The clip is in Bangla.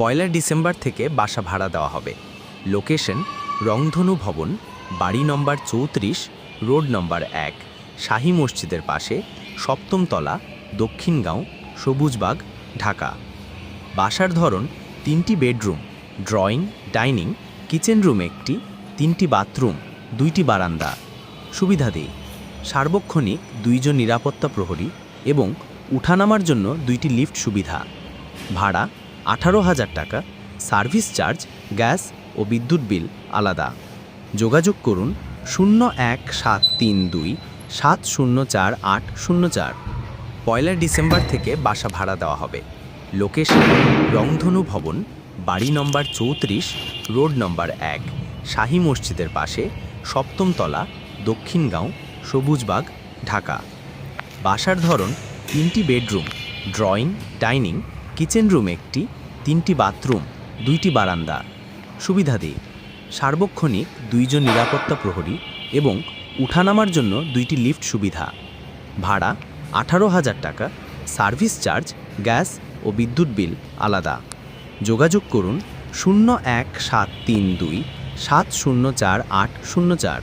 পয়লা ডিসেম্বর থেকে বাসা ভাড়া দেওয়া হবে। লোকেশন রংধনু ভবন, বাড়ি নম্বর চৌত্রিশ, রোড নম্বর এক, শাহী মসজিদের পাশে সপ্তম তলা দক্ষিণগাঁও, সবুজবাগ, ঢাকা। বাসার ধরন তিনটি bedroom, drawing, dining, kitchen room একটি, তিনটি বাথরুম, দুইটি বারান্দা। সুবিধাদি, সার্বক্ষণিক দুইজন নিরাপত্তা প্রহরী এবং উঠানামার জন্য দুইটি লিফট সুবিধা। ভাড়া আঠারো হাজার টাকা, সার্ভিস চার্জ, গ্যাস ও বিদ্যুৎ বিল আলাদা। যোগাযোগ করুন শূন্য এক সাত তিন দুই সাত শূন্য চার আট শূন্য চার। পয়লা ডিসেম্বর থেকে বাসা ভাড়া দেওয়া হবে। লোকেশন রংধনু ভবন, বাড়ি নম্বর চৌত্রিশ, রোড নম্বর এক, শাহী মসজিদের পাশে সপ্তম তলা দক্ষিণগাঁও, সবুজবাগ, ঢাকা। বাসার ধরন তিনটি bedroom, drawing, dining kitchen room একটি, তিনটি বাথরুম, দুইটি বারান্দা। সুবিধা সুবিধাদি, সার্বক্ষণিক দুইজন নিরাপত্তা প্রহরী এবং উঠানামার জন্য দুইটি লিফট সুবিধা। ভাড়া আঠারো হাজার টাকা, সার্ভিস চার্জ, গ্যাস ও বিদ্যুৎ বিল আলাদা। যোগাযোগ করুন শূন্য এক সাত তিন দুই সাত শূন্য চার আট শূন্য চার।